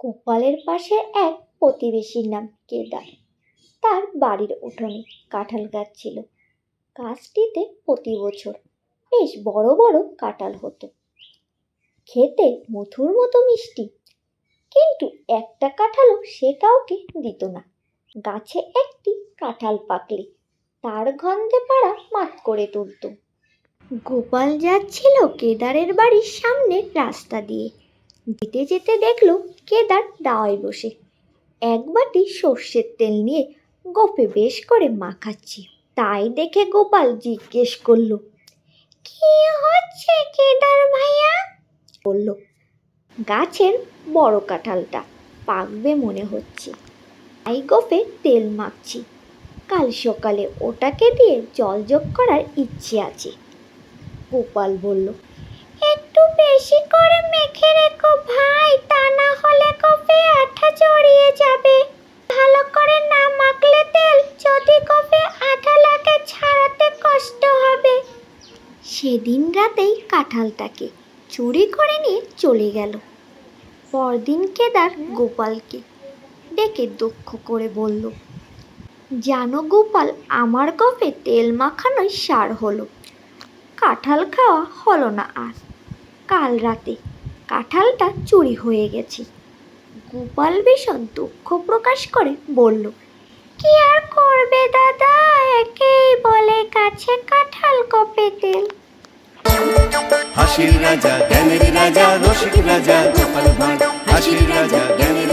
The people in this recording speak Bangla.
গোপালের পাশে এক প্রতিবেশীর নাম কেদার। তার বাড়ির উঠোনে কাঁঠাল গাছ ছিল। গাছটিতে প্রতি বছর বেশ বড় বড় কাঁঠাল হতো। খেতে মধুর মতো মিষ্টি, কিন্তু একটা কাঁঠালও সে কাউকে দিত না। গাছে একটি কাঁঠাল পাকলে তার গন্ধে পাড়া মাত করে তুলত। গোপাল যাচ্ছিল কেদারের বাড়ির সামনে রাস্তা দিয়ে। যেতে যেতে দেখল কেদার দাওয়ায় বসে। এক বাটি সর্ষের তেল নিয়ে গোপে বেশ করে মাখাচ্ছি। তাই দেখে গোপাল জিজ্ঞেস করল, কি হচ্ছে কেদার ভাইয়া? বলল, গাছের বড় কাঁঠালটা পাকবে মনে হচ্ছে। তাই গোপে তেল মাখছি। কাল সকালে ওটাকে দিয়ে জল যোগ করার ইচ্ছে আছে। গোপাল বলল, একটু বেশি করে মেখে সেদিন রাতেই কাঁঠালটাকে চুরি করে নিয়ে চলে গেল। পরদিন কেদার গোপালকে ডেকে দক্ষ করে বলল, জানো গোপাল, আমার কফে তেল মাখানোই সার হলো। কাঁঠাল খাওয়া হলো না আর। কাল রাতে কাঁঠালটা চুরি হয়ে গেছে। গোপাল ভীষণ দুঃখ প্রকাশ করে বলল, কি আর করবে দাদা? একেই বলে কাছে কাঁঠাল কপে তেল। হাসির রাজা জ্ঞানের রাজা রসিক রাজা গোপাল ভাঁড়। হাসির রাজা জ্ঞানের